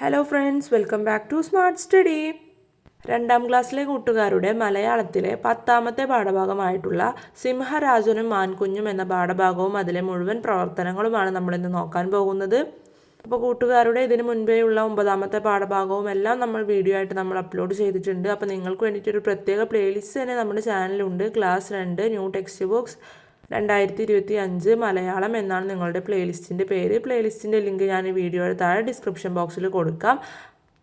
Hello friends welcome back to smart study രണ്ടാം ക്ലാസ്സിലെ കൂട്ടുകാരുടെ മലയാളത്തിലെ പത്താമത്തെ പാഠഭാഗമായിട്ടുള്ള സിംഹരാജനും മാൻകുഞ്ഞും എന്ന പാഠഭാഗവും അതിലെ മുഴുവൻ പ്രവർത്തനങ്ങളുമാണ് നമ്മളിന്ന് നോക്കാൻ പോകുന്നത്. അപ്പോൾ കൂട്ടുകാരുടെ ഇതിന് മുൻപേ ഉള്ള ഒമ്പതാമത്തെ പാഠഭാഗവും എല്ലാം നമ്മൾ വീഡിയോ ആയിട്ട് നമ്മൾ അപ്ലോഡ് ചെയ്തിട്ടുണ്ട്. അപ്പോൾ നിങ്ങൾക്ക് വേണ്ടിയിട്ടൊരു പ്രത്യേക പ്ലേലിസ്റ്റ് തന്നെ നമ്മുടെ ചാനലുണ്ട് ക്ലാസ് രണ്ട് ന്യൂ ടെക്സ്റ്റ് ബുക്സ് രണ്ടായിരത്തി ഇരുപത്തി അഞ്ച് മലയാളം എന്നാണ് നിങ്ങളുടെ പ്ലേലിസ്റ്റിന്റെ പേര്. പ്ലേലിസ്റ്റിന്റെ ലിങ്ക് ഞാൻ ഈ വീഡിയോയുടെ താഴെ ഡിസ്ക്രിപ്ഷൻ ബോക്സിൽ കൊടുക്കാം.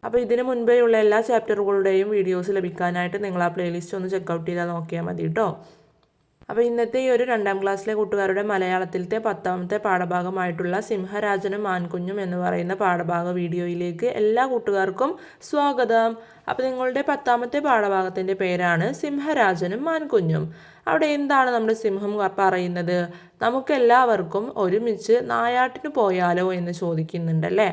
അപ്പോൾ ഇതിന് മുൻപേ ഉള്ള എല്ലാ ചാപ്റ്ററുകളുടെയും വീഡിയോസ് ലഭിക്കാനായിട്ട് നിങ്ങൾ ആ പ്ലേലിസ്റ്റ് ഒന്ന് ചെക്കൗട്ട് ചെയ്താൽ നോക്കിയാൽ മതി കേട്ടോ. അപ്പോൾ ഇന്നത്തെ ഈ ഒരു രണ്ടാം ക്ലാസ്സിലെ കൂട്ടുകാരുടെ മലയാളത്തിലത്തെ പത്താമത്തെ പാഠഭാഗമായിട്ടുള്ള സിംഹരാജനും മാൻകുഞ്ഞും എന്ന് പറയുന്ന പാഠഭാഗ വീഡിയോയിലേക്ക് എല്ലാ കൂട്ടുകാർക്കും സ്വാഗതം. അപ്പോൾ നിങ്ങളുടെ പത്താമത്തെ പാഠഭാഗത്തിന്റെ പേരാണ് സിംഹരാജനും മാൻകുഞ്ഞും. അവിടെ എന്താണ് നമ്മുടെ സിംഹം പറയുന്നത്? നമുക്കെല്ലാവർക്കും ഒരുമിച്ച് നായാട്ടിന് പോയാലോ എന്ന് ചോദിക്കുന്നുണ്ടല്ലേ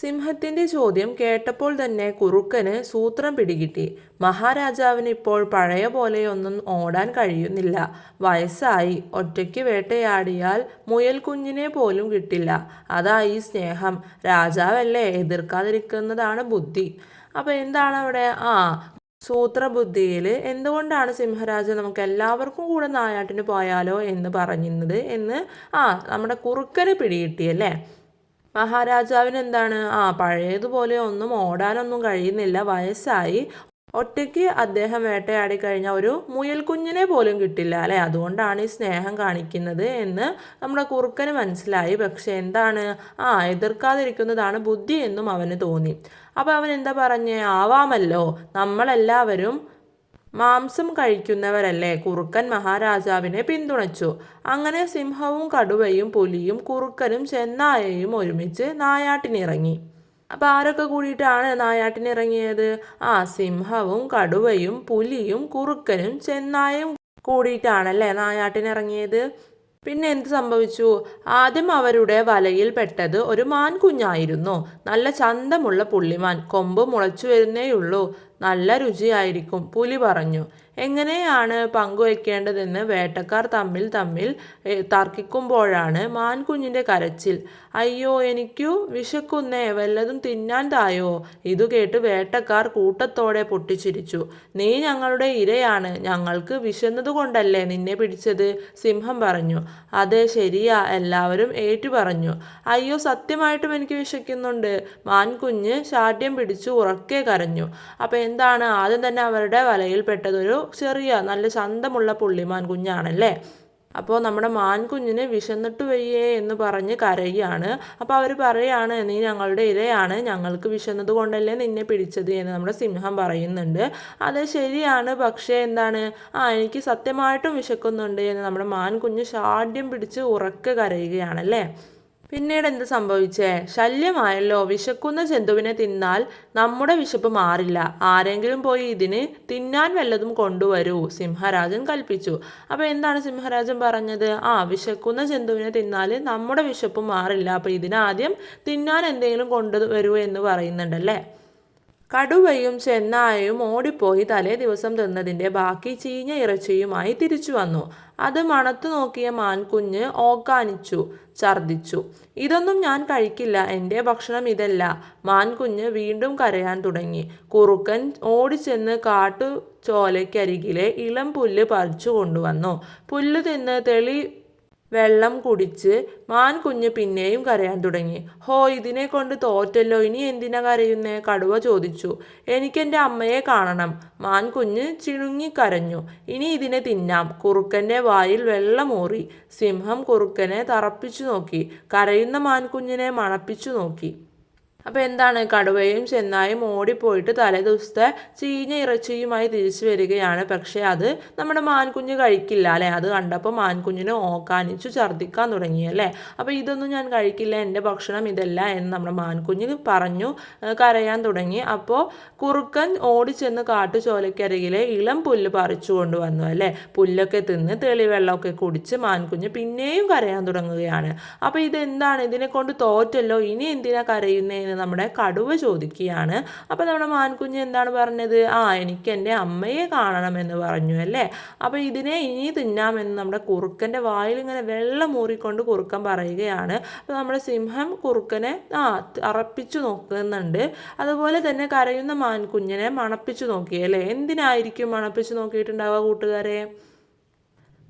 സിംഹത്തിന്റെ ചോദ്യം കേട്ടപ്പോൾ തന്നെ കുറുക്കന് സൂത്രം പിടികിട്ടി. മഹാരാജാവിന് ഇപ്പോൾ പഴയ പോലെയൊന്നും ഓടാൻ കഴിയുന്നില്ല. വയസ്സായി. ഒറ്റയ്ക്ക് വേട്ടയാടിയാൽ മുയൽ കുഞ്ഞിനെ പോലും കിട്ടില്ല. അതാ ഈ സ്നേഹം. രാജാവല്ലേ എതിർക്കാതിരിക്കുന്നതാണ് ബുദ്ധി. അപ്പോൾ എന്താണ് അവിടെ? ആ സൂത്രബുദ്ധിയിൽ എന്തുകൊണ്ടാണ് സിംഹരാജ നമുക്ക് എല്ലാവർക്കും കൂടെ നായാട്ടിന് പോയാലോ എന്ന് പറഞ്ഞിരുന്നത് എന്ന് ആ നമ്മുടെ കുറുക്കന് പിടികിട്ടിയല്ലേ മഹാരാജാവിന് എന്താണ് ആ പഴയതുപോലെ ഒന്നും ഓടാനൊന്നും കഴിയുന്നില്ല. വയസ്സായി. ഒറ്റയ്ക്ക് അദ്ദേഹം വേട്ടയാടി കഴിഞ്ഞ ഒരു മുയൽ കുഞ്ഞിനെ പോലും കിട്ടില്ല അല്ലേ? അതുകൊണ്ടാണ് ഈ സ്നേഹം കാണിക്കുന്നത് എന്ന് നമ്മുടെ കുറുക്കന് മനസ്സിലായി. പക്ഷെ എന്താണ്? ആ എതിർക്കാതിരിക്കുന്നതാണ് ബുദ്ധി എന്നും അവന് തോന്നി. അപ്പോൾ അവൻ എന്താ പറഞ്ഞേ? ആവാമല്ലോ. നമ്മളെല്ലാവരും മാംസം കഴിക്കുന്നവരല്ലേ? കുറുക്കൻ മഹാരാജാവിനെ പിന്തുണച്ചു. അങ്ങനെ സിംഹവും കടുവയും പുലിയും കുറുക്കനും ചെന്നായയും ഒരുമിച്ച് നായാട്ടിനിറങ്ങി. അപ്പോൾ ആരൊക്കെ കൂടിയിട്ടാണ് നായാട്ടിനിറങ്ങിയത്? ആ സിംഹവും കടുവയും പുലിയും കുറുക്കനും ചെന്നായും കൂടിയിട്ടാണല്ലേ നായാട്ടിനിറങ്ങിയത്? പിന്നെ എന്ത് സംഭവിച്ചു? ആദ്യം അവരുടെ വലയിൽ പെട്ടത് ഒരു മാൻകുഞ്ഞായിരുന്നു. നല്ല ചന്തമുള്ള പുള്ളിമാൻ. കൊമ്പ് മുളച്ചു വരുന്നേയുള്ളൂ. നല്ല രുചിയായിരിക്കും പുലി പറഞ്ഞു. എങ്ങനെയാണ് പങ്കുവയ്ക്കേണ്ടതെന്ന് വേട്ടക്കാർ തമ്മിൽ തമ്മിൽ തർക്കിക്കുമ്പോഴാണ് മാൻകുഞ്ഞിന്റെ കരച്ചിൽ. അയ്യോ എനിക്കു വിശക്കുന്നേ വല്ലതും തിന്നാൻ തായോ? ഇതു കേട്ട് വേട്ടക്കാർ കൂട്ടത്തോടെ പൊട്ടിച്ചിരിച്ചു. നീ ഞങ്ങളുടെ ഇരയാണ് ഞങ്ങൾക്ക് വിശന്നതുകൊണ്ടല്ലേ നിന്നെ പിടിച്ചത്? സിംഹം പറഞ്ഞു. അതെ ശരിയാ എല്ലാവരും ഏറ്റു പറഞ്ഞു. അയ്യോ സത്യമായിട്ടും എനിക്ക് വിശക്കുന്നുണ്ട്. മാൻകുഞ്ഞ് ശാഠ്യം പിടിച്ചു ഉറക്കെ കരഞ്ഞു. അപ്പം എന്താണ്? ആദ്യം തന്നെ അവരുടെ വലയിൽപ്പെട്ടതൊരു ചെറിയ നല്ല ചന്തമുള്ള പുള്ളിമാൻ കുഞ്ഞാണല്ലേ അപ്പോൾ നമ്മുടെ മാൻകുഞ്ഞിനെ വിശന്നിട്ട് വയ്യേ എന്ന് പറഞ്ഞ് കരയാണ്. അപ്പോൾ അവർ പറയാണ് നീ ഞങ്ങളുടെ ഇരയാണ്. ഞങ്ങൾക്ക് വിശന്നത് കൊണ്ടല്ലേ നിന്നെ പിടിച്ചത്? എന്ന് നമ്മുടെ സിംഹം പറയുന്നുണ്ട്. അത് ശരിയാണ്. പക്ഷേ എന്താണ്? ആ എനിക്ക് സത്യമായിട്ടും വിശക്കുന്നുണ്ട് എന്ന് നമ്മുടെ മാൻകുഞ്ഞ് ഷാഢ്യം പിടിച്ച് ഉറക്കെ കരയുകയാണല്ലേ? പിന്നീട് എന്ത് സംഭവിച്ചേ? ശല്യമായല്ലോ. വിശക്കുന്ന ജന്തുവിനെ തിന്നാൽ നമ്മുടെ വിശപ്പ് മാറില്ല. ആരെങ്കിലും പോയി ഇതിന് തിന്നാൻ വല്ലതും കൊണ്ടുവരൂ. സിംഹരാജൻ കൽപ്പിച്ചു. അപ്പോൾ എന്താണ് സിംഹരാജൻ പറഞ്ഞത്? ആ വിശക്കുന്ന ജന്തുവിനെ തിന്നാൽ നമ്മുടെ വിശപ്പ് മാറില്ല. അപ്പോൾ ഇതിനാദ്യം തിന്നാൻ എന്തെങ്കിലും കൊണ്ടുവരൂ എന്ന് പറയുന്നുണ്ടല്ലേ? കടുവയും ചെന്നായയും ഓടിപ്പോയി തലേ ദിവസം തിന്നതിന്റെ ബാക്കി ചീഞ്ഞ ഇറച്ചിയുമായി തിരിച്ചു വന്നു. അത് മണത്തു നോക്കിയ മാൻകുഞ്ഞ് ഓക്കാനിച്ചു ഛർദിച്ചു ഇതൊന്നും ഞാൻ കഴിക്കില്ല എന്റെ ഭക്ഷണം ഇതല്ല മാൻകുഞ്ഞ് വീണ്ടും കരയാൻ തുടങ്ങി. കുറുക്കൻ ഓടിച്ചെന്ന് കാട്ടു ചോലയ്ക്കരികിലെ ഇളം പുല്ല് പറിച്ചു കൊണ്ടുവന്നു. പുല്ല് തിന്ന് തെളി വെള്ളം കുടിച്ച് മാൻ കുഞ്ഞ് പിന്നെയും കരയാൻ തുടങ്ങി. ഹോ ഇതിനെ കൊണ്ട് തോറ്റല്ലോ. ഇനി എന്തിനാ കരയുന്നേ? കടുവ ചോദിച്ചു. എനിക്കെന്റെ അമ്മയെ കാണണം. മാൻ കുഞ്ഞ് ചിണുങ്ങിക്കരഞ്ഞു ഇനി ഇതിനെ തിന്നാം. കുറുക്കന്റെ വായിൽ വെള്ളമൂറി. സിംഹം കുറുക്കനെ തറപ്പിച്ചു നോക്കി. കരയുന്ന മാൻകുഞ്ഞിനെ മണപ്പിച്ചു നോക്കി. അപ്പോൾ എന്താണ്? കടുവയും ചെന്നായും ഓടിപ്പോയിട്ട് തലേദിവസത്തെ ചീഞ്ഞ ഇറച്ചിയുമായി തിരിച്ചു വരികയാണ്. പക്ഷേ അത് നമ്മുടെ മാൻകുഞ്ഞ് കഴിക്കില്ല അല്ലേ? അത് കണ്ടപ്പോൾ മാൻകുഞ്ഞിനെ ഓക്കാനിച്ചു ഛർദ്ദിക്കാൻ തുടങ്ങി അല്ലേ? അപ്പോൾ ഇതൊന്നും ഞാൻ കഴിക്കില്ല എന്റെ ഭക്ഷണം ഇതല്ല എന്ന് നമ്മുടെ മാൻകുഞ്ഞ് പറഞ്ഞു കരയാൻ തുടങ്ങി. അപ്പോൾ കുറുക്കൻ ഓടി ഓടിച്ചെന്ന് കാട്ടുചോലക്കരികിലെ ഇളം പുല്ല് പറിച്ചു കൊണ്ടുവന്നു അല്ലേ? പുല്ലൊക്കെ തിന്ന് തെളിവെള്ളമൊക്കെ കുടിച്ച് മാൻകുഞ്ഞ് പിന്നെയും കരയാൻ തുടങ്ങുകയാണ്. അപ്പോൾ ഇതെന്താണ്? ഇതിനെ കൊണ്ട് തോറ്റല്ലോ? ഇനി എന്തിനാ കരയുന്നതെന്ന് നമ്മുടെ കടുവ ചോദിക്കുകയാണ്. അപ്പോൾ നമ്മുടെ മാൻകുഞ്ഞ് എന്താണ് പറഞ്ഞത്? ആ എനിക്ക് എന്റെ അമ്മയെ കാണണമെന്ന് പറഞ്ഞു അല്ലേ? അപ്പോൾ ഇതിനെ ഇനി തിന്നാമെന്ന് നമ്മുടെ കുറുക്കന്റെ വായിൽ ഇങ്ങനെ വെള്ളം മൂറിക്കൊണ്ട് കുറുക്കൻ പറയുകയാണ്. അപ്പോൾ നമ്മുടെ സിംഹം കുറുക്കനെ ആ അറപ്പിച്ചു നോക്കുന്നുണ്ട്. അതുപോലെ തന്നെ കരയുന്ന മാൻകുഞ്ഞിനെ മണപ്പിച്ചു നോക്കിയല്ലേ എന്തിനായിരിക്കും മണപ്പിച്ചു നോക്കിയിട്ടുണ്ടാവുക കൂട്ടുകാരെ?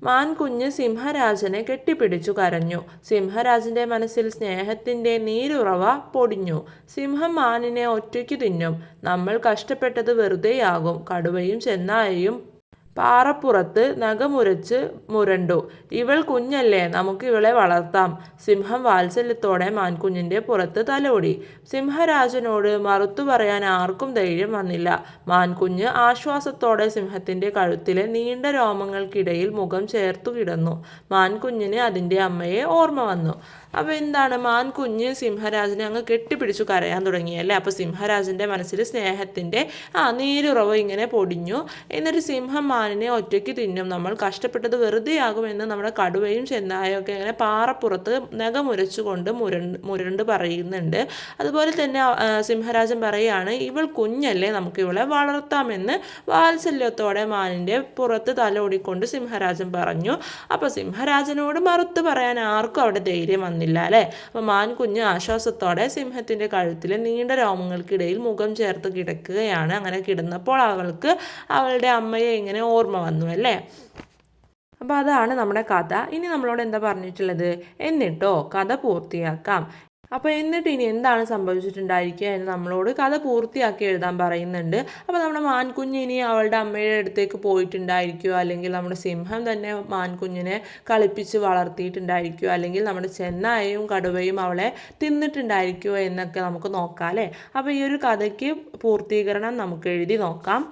മാൻകുഞ്ഞ് സിംഹരാജനെ കെട്ടിപ്പിടിച്ചു കരഞ്ഞു. സിംഹരാജന്റെ മനസ്സിൽ സ്നേഹത്തിന്റെ നീരുറവ പൊടിഞ്ഞു. സിംഹം മാനിനെ ഒറ്റയ്ക്ക് തിന്നും. നമ്മൾ കഷ്ടപ്പെട്ടത് വെറുതെയാകും. കടുവയും ചെന്നായയും പാറപ്പുറത്ത് നഖമുരച്ച് മുരണ്ടു. ഇവൾ കുഞ്ഞല്ലേ നമുക്ക് ഇവളെ വളർത്താം. സിംഹം വാത്സല്യത്തോടെ മാൻകുഞ്ഞിന്റെ പുറത്ത് തലോടി. സിംഹരാജനോട് മറുത്തു പറയാൻ ആർക്കും ധൈര്യം വന്നില്ല. മാൻകുഞ്ഞ് ആശ്വാസത്തോടെ സിംഹത്തിന്റെ കഴുത്തിലെ നീണ്ട രോമങ്ങൾക്കിടയിൽ മുഖം ചേർത്തു കിടന്നു. മാൻകുഞ്ഞിന് അതിന്റെ അമ്മയെ ഓർമ്മ വന്നു. അപ്പോൾ എന്താണ്? മാൻകുഞ്ഞ് സിംഹരാജനെ അങ്ങ് കെട്ടിപ്പിടിച്ചു കരയാൻ തുടങ്ങിയല്ലേ? അപ്പോൾ സിംഹരാജന്റെ മനസ്സിൽ സ്നേഹത്തിന്റെ ആ നീരുറവ് ഇങ്ങനെ പൊടിഞ്ഞു. എന്നിട്ട് സിംഹം മാനിനെ ഒറ്റയ്ക്ക് തിന്നും. നമ്മൾ കഷ്ടപ്പെട്ടത് വെറുതെയാകുമെന്ന് നമ്മുടെ കടുവയും ചെന്നായൊക്കെ ഇങ്ങനെ പാറപ്പുറത്ത് നഖമുരച്ചുകൊണ്ട് മുരണ്ട് മുരണ്ട് പറയുന്നുണ്ട്. അതുപോലെ തന്നെ സിംഹരാജൻ പറയുകയാണ് ഇവൾ കുഞ്ഞല്ലേ നമുക്ക് ഇവളെ വളർത്താമെന്ന് വാത്സല്യത്തോടെ മാനിന്റെ പുറത്ത് തലോടിക്കൊണ്ട് സിംഹരാജൻ പറഞ്ഞു. അപ്പോൾ സിംഹരാജനോട് മറുത്ത് പറയാൻ ആർക്കും അവിടെ ധൈര്യം വന്നില്ല അല്ലേ? അപ്പോൾ മാൻ കുഞ്ഞ് ആശ്വാസത്തോടെ സിംഹത്തിന്റെ കഴുത്തിൽ നീണ്ട രോമങ്ങൾക്കിടയിൽ മുഖം ചേർത്ത് കിടക്കുകയാണ്. അങ്ങനെ കിടന്നപ്പോൾ അവൾക്ക് അവളുടെ അമ്മയെ ഇങ്ങനെ ഓർമ്മ വന്നു അല്ലേ? അപ്പോൾ അതാണ് നമ്മുടെ കഥ. ഇനി നമ്മളോട് എന്താ പറഞ്ഞിട്ടുള്ളത്? എന്നിട്ടോ കഥ പൂർത്തിയാക്കാം. അപ്പോൾ എന്നിട്ട് ഇനി എന്താണ് സംഭവിച്ചിട്ടുണ്ടായിരിക്കുക എന്ന് നമ്മളോട് കഥ പൂർത്തിയാക്കി എഴുതാൻ പറയുന്നുണ്ട്. അപ്പോൾ നമ്മുടെ മാൻകുഞ്ഞ് ഇനി അവളുടെ അമ്മയുടെ അടുത്തേക്ക് പോയിട്ടുണ്ടായിരിക്കുക അല്ലെങ്കിൽ നമ്മുടെ സിംഹം തന്നെ മാൻകുഞ്ഞിനെ കളിപ്പിച്ച് വളർത്തിയിട്ടുണ്ടായിരിക്കുക അല്ലെങ്കിൽ നമ്മുടെ ചെന്നായയും കടുവയും അവളെ തിന്നിട്ടുണ്ടായിരിക്കുക എന്നൊക്കെ നമുക്ക് നോക്കാം അല്ലേ? അപ്പോൾ ഈ ഒരു കഥയ്ക്ക് പൂർത്തീകരണം നമുക്ക് എഴുതി നോക്കാം.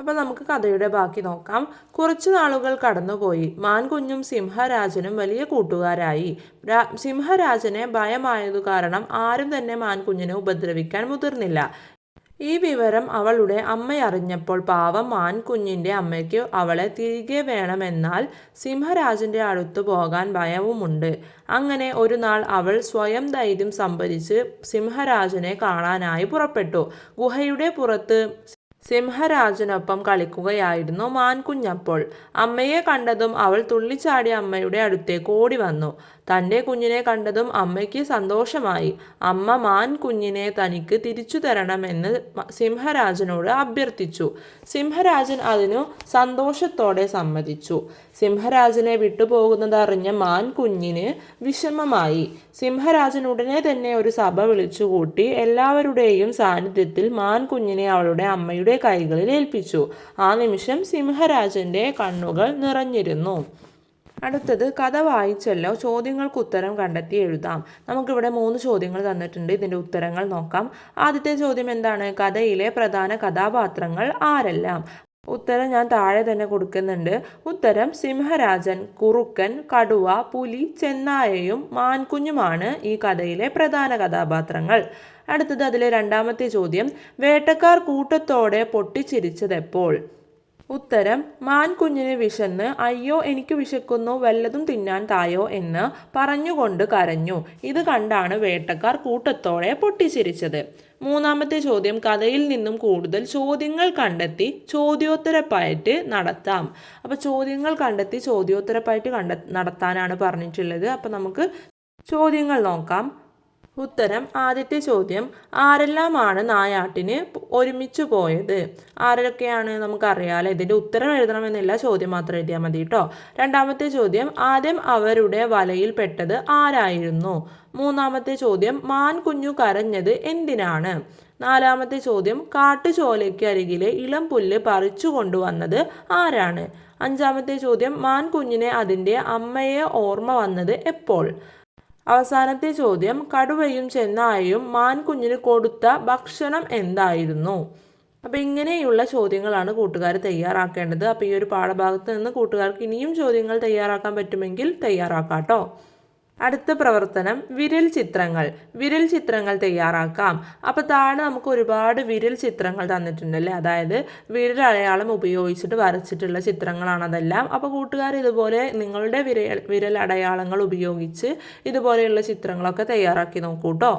അപ്പോൾ നമുക്ക് കഥയുടെ ബാക്കി നോക്കാം. കുറച്ച് നാളുകൾ കടന്നുപോയി. മാൻകുഞ്ഞും സിംഹരാജനും വലിയ കൂട്ടുകാരായി. സിംഹരാജനെ ഭയമായതു കാരണം ആരും തന്നെ മാൻകുഞ്ഞിനെ ഉപദ്രവിക്കാൻ മുതിർന്നില്ല. ഈ വിവരം അവളുടെ അമ്മ അറിഞ്ഞപ്പോൾ പാവം മാൻകുഞ്ഞിന്റെ അമ്മയ്ക്ക് അവളെ തിരികെ വേണമെന്നാൽ സിംഹരാജന്റെ അടുത്ത് പോകാൻ ഭയവുമുണ്ട്. അങ്ങനെ ഒരു നാൾ അവൾ സ്വയം ധൈര്യം സംഭരിച്ച് സിംഹരാജനെ കാണാനായി പുറപ്പെട്ടു. ഗുഹയുടെ പുറത്ത് സിംഹരാജനൊപ്പം കളിക്കുകയായിരുന്നു മാൻകുഞ്ഞപ്പോൾ. അമ്മയെ കണ്ടതും അവൾ തുള്ളിച്ചാടി അമ്മയുടെ അടുത്തേക്ക് ഓടി വന്നു തന്റെ കുഞ്ഞിനെ കണ്ടതും അമ്മയ്ക്ക് സന്തോഷമായി. അമ്മ മാൻ കുഞ്ഞിനെ തനിക്ക് തിരിച്ചു തരണമെന്ന് സിംഹരാജനോട് അഭ്യർത്ഥിച്ചു. സിംഹരാജൻ അതിനു സന്തോഷത്തോടെ സമ്മതിച്ചു. സിംഹരാജനെ വിട്ടുപോകുന്നതറിഞ്ഞ മാൻ കുഞ്ഞിന് വിഷമമായി. സിംഹരാജൻ ഉടനെ തന്നെ ഒരു സഭ വിളിച്ചുകൂട്ടി എല്ലാവരുടെയും സാന്നിധ്യത്തിൽ മാൻ കുഞ്ഞിനെ അവളുടെ അമ്മയുടെ കൈകളിൽ ഏൽപ്പിച്ചു. ആ നിമിഷം സിംഹരാജന്റെ കണ്ണുകൾ നിറഞ്ഞിരുന്നു. അടുത്തത് കഥ വായിച്ചല്ലോ. ചോദ്യങ്ങൾക്ക് ഉത്തരം കണ്ടെത്തി എഴുതാം. നമുക്കിവിടെ മൂന്ന് ചോദ്യങ്ങൾ തന്നിട്ടുണ്ട്. ഇതിന്റെ ഉത്തരങ്ങൾ നോക്കാം. ആദ്യത്തെ ചോദ്യം എന്താണ്? കഥയിലെ പ്രധാന കഥാപാത്രങ്ങൾ ആരെല്ലാം? ഉത്തരം ഞാൻ താഴെ തന്നെ കൊടുക്കുന്നുണ്ട്. ഉത്തരം സിംഹരാജൻ കുറുക്കൻ കടുവ പുലി ചെന്നായയും മാൻകുഞ്ഞുമാണ് ഈ കഥയിലെ പ്രധാന കഥാപാത്രങ്ങൾ. അടുത്തത് അതിലെ രണ്ടാമത്തെ ചോദ്യം. വേട്ടക്കാർ കൂട്ടത്തോടെ പൊട്ടിച്ചിരിച്ചതെപ്പോൾ? ഉത്തരം മാൻ കുഞ്ഞിന് വിശന്ന് അയ്യോ എനിക്ക് വിശക്കുന്നു വല്ലതും തിന്നാൻ തായോ എന്ന് പറഞ്ഞുകൊണ്ട് കരഞ്ഞു. ഇത് കണ്ടാണ് വേട്ടക്കാർ കൂട്ടത്തോടെ പൊട്ടിച്ചിരിച്ചത്. മൂന്നാമത്തെ ചോദ്യം കഥയിൽ നിന്നും കൂടുതൽ ചോദ്യങ്ങൾ കണ്ടെത്തി ചോദ്യോത്തരപ്പായിട്ട് നടത്താം. അപ്പോൾ ചോദ്യങ്ങൾ കണ്ടെത്തി ചോദ്യോത്തരപ്പായിട്ട് കണ്ട നടത്താനാണ് പറഞ്ഞിട്ടുള്ളത്. അപ്പോൾ നമുക്ക് ചോദ്യങ്ങൾ നോക്കാം. ഉത്തരം ആദ്യത്തെ ചോദ്യം ആരെല്ലാമാണ് നായാട്ടിന് ഒരുമിച്ച് പോയത്? ആരൊക്കെയാണ് നമുക്കറിയാലോ ഇതിന്റെ ഉത്തരം എഴുതണമെന്നില്ല ചോദ്യം മാത്രം എഴുതിയാൽ മതി കേട്ടോ രണ്ടാമത്തെ ചോദ്യം ആദ്യം അവരുടെ വലയിൽ പെട്ടത് ആരായിരുന്നു? മൂന്നാമത്തെ ചോദ്യം മാൻ കുഞ്ഞു കരഞ്ഞത് എന്തിനാണ്? നാലാമത്തെ ചോദ്യം കാട്ടുചോലയ്ക്ക് അരികിലെ ഇളം പുല്ല് പറിച്ചു കൊണ്ടുവന്നത് ആരാണ്? അഞ്ചാമത്തെ ചോദ്യം മാൻ കുഞ്ഞിനെ അതിന്റെ അമ്മയെ ഓർമ്മ വന്നത് എപ്പോൾ? അവസാനത്തെ ചോദ്യം കടുവയും ചെന്നായയും മാൻകുഞ്ഞിന് കൊടുത്ത ഭക്ഷണം എന്തായിരുന്നു? അപ്പോൾ ഇങ്ങനെയുള്ള ചോദ്യങ്ങളാണ് കൂട്ടുകാർ തയ്യാറാക്കേണ്ടത്. അപ്പോൾ ഈ ഒരു പാഠഭാഗത്ത് നിന്ന് കൂട്ടുകാർക്ക് ഇനിയും ചോദ്യങ്ങൾ തയ്യാറാക്കാൻ പറ്റുമെങ്കിൽ തയ്യാറാക്കാം കേട്ടോ അടുത്ത പ്രവർത്തനം വിരൽ ചിത്രങ്ങൾ. വിരൽ ചിത്രങ്ങൾ തയ്യാറാക്കാം. അപ്പോൾ താഴെ നമുക്ക് ഒരുപാട് വിരൽ ചിത്രങ്ങൾ തന്നിട്ടുണ്ടല്ലേ അതായത് വിരൽ അടയാളം ഉപയോഗിച്ചിട്ട് വരച്ചിട്ടുള്ള ചിത്രങ്ങളാണ് അതെല്ലാം. അപ്പോൾ കൂട്ടുകാർ ഇതുപോലെ നിങ്ങളുടെ വിരൽ വിരൽ അടയാളങ്ങൾ ഉപയോഗിച്ച് ഇതുപോലെയുള്ള ചിത്രങ്ങളൊക്കെ തയ്യാറാക്കി നോക്കൂ കേട്ടോ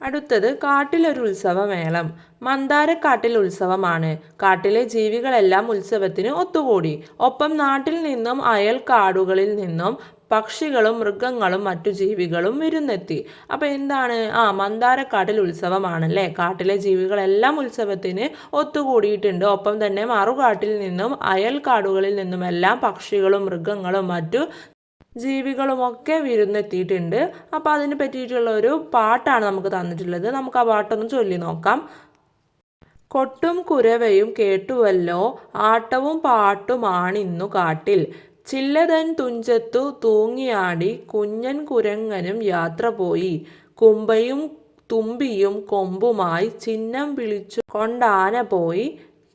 അടുത്തത് കാട്ടിലൊരു ഉത്സവമേളം. മന്ദാരക്കാട്ടിൽ ഉത്സവമാണ്. കാട്ടിലെ ജീവികളെല്ലാം ഉത്സവത്തിന് ഒത്തുകൂടി. ഒപ്പം നാട്ടിൽ നിന്നും അയൽ കാടുകളിൽ നിന്നും പക്ഷികളും മൃഗങ്ങളും മറ്റു ജീവികളും വിരുന്നെത്തി. അപ്പോൾ എന്താണ്? ആ മന്ദാരക്കാട്ടിൽ ഉത്സവമാണല്ലേ? കാട്ടിലെ ജീവികളെല്ലാം ഉത്സവത്തിന് ഒത്തുകൂടിയിട്ടുണ്ട്. ഒപ്പം തന്നെ മറുകാട്ടിൽ നിന്നും അയൽക്കാടുകളിൽ നിന്നുമെല്ലാം പക്ഷികളും മൃഗങ്ങളും മറ്റു ജീവികളുമൊക്കെ വിരുന്നെത്തിയിട്ടുണ്ട്. അപ്പോൾ അതിനെ പറ്റിയിട്ടുള്ള ഒരു പാട്ടാണ് നമുക്ക് തന്നിട്ടുള്ളത്. നമുക്ക് ആ പാട്ടൊന്ന് ചൊല്ലി നോക്കാം. കൊട്ടും കുരവയും കേട്ടുവല്ലോ ആട്ടവും പാട്ടുമാണിന്നു കാട്ടിൽ. ചില്ലതൻ തുഞ്ചത്തു തൂങ്ങിയാടി കുഞ്ഞൻ കുരങ്ങനും യാത്ര പോയി. കുമ്പയും തുമ്പിയും കൊമ്പുമായി ചിഹ്നം വിളിച്ചു കൊണ്ടാന പോയി.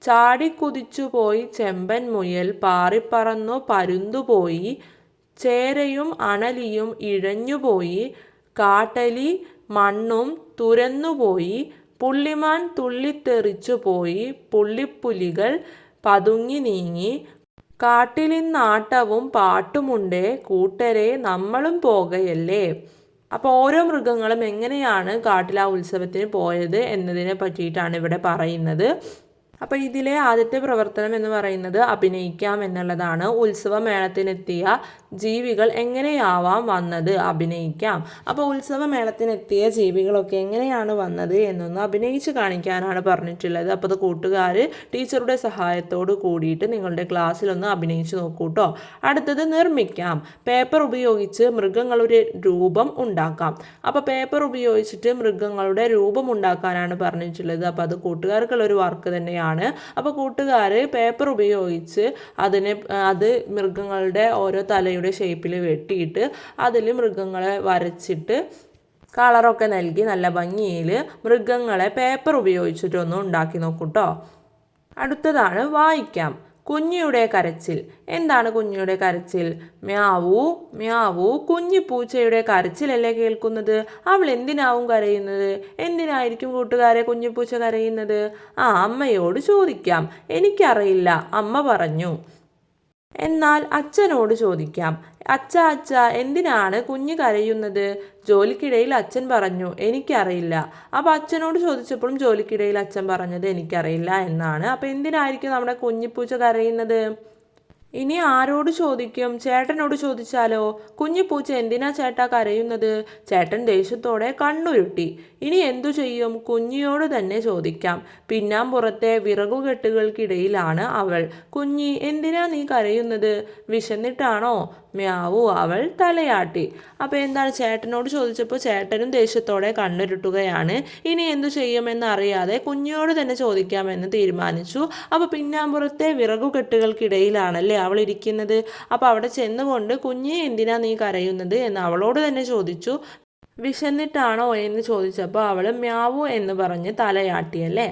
ചാടിക്കുതിച്ചുപോയി ചെമ്പൻ മുയൽ പാറിപ്പറന്നു പരുന്തുപോയി ചേരയും അണലിയും ഇഴഞ്ഞുപോയി കാട്ടലി മണ്ണും തുരന്നുപോയി പുള്ളിമാൻ തുള്ളിത്തെറിച്ചുപോയി പുള്ളിപ്പുലികൾ പതുങ്ങി നീങ്ങി. കാട്ടിലിന്നാട്ടവും പാട്ടുമുണ്ട്. കൂട്ടരെ നമ്മളും പോകയല്ലേ? അപ്പോൾ ഓരോ മൃഗങ്ങളും എങ്ങനെയാണ് കാട്ടിൽ ആ ഉത്സവത്തിന് പോയത് എന്നതിനെ പറ്റിയിട്ടാണ് ഇവിടെ പറയുന്നത്. അപ്പോൾ ഇതിലെ ആദ്യത്തെ പ്രവർത്തനം എന്ന് പറയുന്നത് അഭിനയിക്കാം എന്നുള്ളതാണ്. ഉത്സവമേളത്തിനെത്തിയ ജീവികൾ എങ്ങനെയാവാം വന്നത്? അഭിനയിക്കാം. അപ്പോൾ ഉത്സവമേളത്തിനെത്തിയ ജീവികളൊക്കെ എങ്ങനെയാണ് വന്നത് എന്നൊന്ന് അഭിനയിച്ച് കാണിക്കാനാണ് പറഞ്ഞിട്ടുള്ളത്. അപ്പോൾ അത് കൂട്ടുകാർ ടീച്ചറുടെ സഹായത്തോട് കൂടിയിട്ട് നിങ്ങളുടെ ക്ലാസ്സിലൊന്ന് അഭിനയിച്ച് നോക്കൂ കേട്ടോ അടുത്തത് നിർമ്മിക്കാം. പേപ്പർ ഉപയോഗിച്ച് മൃഗങ്ങളുടെ രൂപം ഉണ്ടാക്കാം. അപ്പോൾ പേപ്പർ ഉപയോഗിച്ചിട്ട് മൃഗങ്ങളുടെ രൂപം ഉണ്ടാക്കാനാണ് പറഞ്ഞിട്ടുള്ളത്. അപ്പോൾ അത് കൂട്ടുകാർക്കുള്ള ഒരു വർക്ക് തന്നെയാണ്. അപ്പോൾ കൂട്ടുകാർ പേപ്പർ ഉപയോഗിച്ച് അതിനെ അത് മൃഗങ്ങളുടെ ഓരോ തലയുടെ ഷേപ്പിൽ വെട്ടിയിട്ട് അതിൽ മൃഗങ്ങളെ വരച്ചിട്ട് കളറൊക്കെ നൽകി നല്ല ഭംഗിയിൽ മൃഗങ്ങളെ പേപ്പർ ഉപയോഗിച്ചിട്ടൊന്ന് ഉണ്ടാക്കി നോക്കൂട്ടോ. അടുത്തതാണ് വായിക്കാം. കുഞ്ഞിയുടെ കരച്ചിൽ. എന്താണ് കുഞ്ഞിയുടെ കരച്ചിൽ? മ്യാവൂ മ്യാവൂ കുഞ്ഞി പൂച്ചയുടെ കരച്ചിലല്ലേ കേൾക്കുന്നത്? അവൾ എന്തിനാവും കരയുന്നത്? എന്തിനായിരിക്കും കൂട്ടുകാരെ കുഞ്ഞിപ്പൂച്ച കരയുന്നത്? ആ അമ്മയോട് ചോദിക്കാം. എനിക്കറിയില്ല. അമ്മ പറഞ്ഞു. എന്നാൽ അച്ഛനോട് ചോദിക്കാം അച്ഛ അച്ഛ എന്തിനാണ് കുഞ്ഞ് കരയുന്നത്? ജോലിക്കിടയിൽ അച്ഛൻ പറഞ്ഞു എനിക്കറിയില്ല. അപ്പോൾ അച്ഛനോട് ചോദിച്ചപ്പോഴും ജോലിക്കിടയിൽ അച്ഛൻ പറഞ്ഞത് എനിക്കറിയില്ല എന്നാണ്. അപ്പോൾ എന്തിനായിരിക്കും നമ്മുടെ കുഞ്ഞിപ്പൂച്ച കരയുന്നത്? ഇനി ആരോട് ചോദിക്കും? ചേട്ടനോട് ചോദിച്ചാലോ? കുഞ്ഞു പൂച്ച എന്തിനാ ചേട്ടാ കരയുന്നത്? ചേട്ടൻ ദേഷ്യത്തോടെ കണ്ണുരുട്ടി. ഇനി എന്തു ചെയ്യും? കുഞ്ഞിയോട് തന്നെ ചോദിക്കാം. പിന്നാമ്പുറത്തെ വിറകുകെട്ടുകൾക്കിടയിലാണ് അവൾ. കുഞ്ഞി എന്തിനാ നീ കരയുന്നത്? വിശന്നിട്ടാണോ? മ്യാവു അവൾ തലയാട്ടി. അപ്പോൾ എന്താണ് ചേട്ടനോട് ചോദിച്ചപ്പോൾ ചേട്ടനും ദേഷ്യത്തോടെ കണ്ണുരുട്ടുകയാണ്. ഇനി എന്തു ചെയ്യുമെന്ന് അറിയാതെ കുഞ്ഞോട് തന്നെ ചോദിക്കാമെന്ന് തീരുമാനിച്ചു. അപ്പോൾ പിന്നാമ്പുറത്തെ വിറകുകെട്ടുകൾക്കിടയിലാണല്ലേ അവൾ ഇരിക്കുന്നത്? അപ്പോൾ അവിടെ ചെന്നുകൊണ്ട് കുഞ്ഞെ എന്തിനാ നീ കരയുന്നത്? എന്ന് അവളോട് തന്നെ ചോദിച്ചു. വിശന്നിട്ടാണോ? എന്ന് ചോദിച്ചപ്പോൾ അവൾ മ്യാവു എന്ന് പറഞ്ഞ് തലയാട്ടിയല്ലേ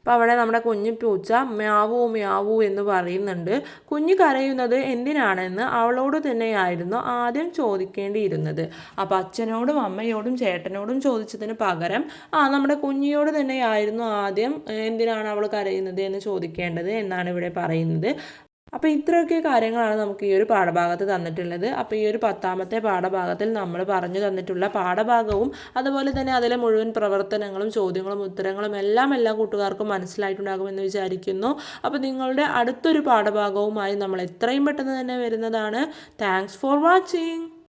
അപ്പോൾ അവിടെ നമ്മുടെ കുഞ്ഞു പൂച്ച മ്യാവൂ മ്യാവൂ എന്ന് പറയുന്നുണ്ട്. കുഞ്ഞ് കരയുന്നത് എന്തിനാണെന്ന് അവളോട് തന്നെയായിരുന്നു ആദ്യം ചോദിക്കേണ്ടിയിരുന്നത്. അപ്പോൾ അച്ഛനോടും അമ്മയോടും ചേട്ടനോടും ചോദിച്ചതിന് പകരം ആ നമ്മുടെ കുഞ്ഞിയോട് തന്നെയായിരുന്നു ആദ്യം എന്തിനാണ് അവൾ കരയുന്നത് എന്ന് ചോദിക്കേണ്ടത് എന്നാണ് ഇവിടെ പറയുന്നത്. അപ്പോൾ ഇത്രയൊക്കെ കാര്യങ്ങളാണ് നമുക്ക് ഈ ഒരു പാഠഭാഗത്ത് തന്നിട്ടുള്ളത്. അപ്പോൾ ഈ ഒരു പത്താമത്തെ പാഠഭാഗത്തിൽ നമ്മൾ പറഞ്ഞു തന്നിട്ടുള്ള പാഠഭാഗവും അതുപോലെ തന്നെ അതിലെ മുഴുവൻ പ്രവർത്തനങ്ങളും ചോദ്യങ്ങളും ഉത്തരങ്ങളും എല്ലാം എല്ലാ കൂട്ടുകാർക്കും മനസ്സിലായിട്ടുണ്ടാകുമെന്ന് വിചാരിക്കുന്നു. അപ്പോൾ നിങ്ങളുടെ അടുത്തൊരു പാഠഭാഗവുമായി നമ്മൾ എത്രയും പെട്ടെന്ന് തന്നെ വരുന്നതാണ്. Thanks for watching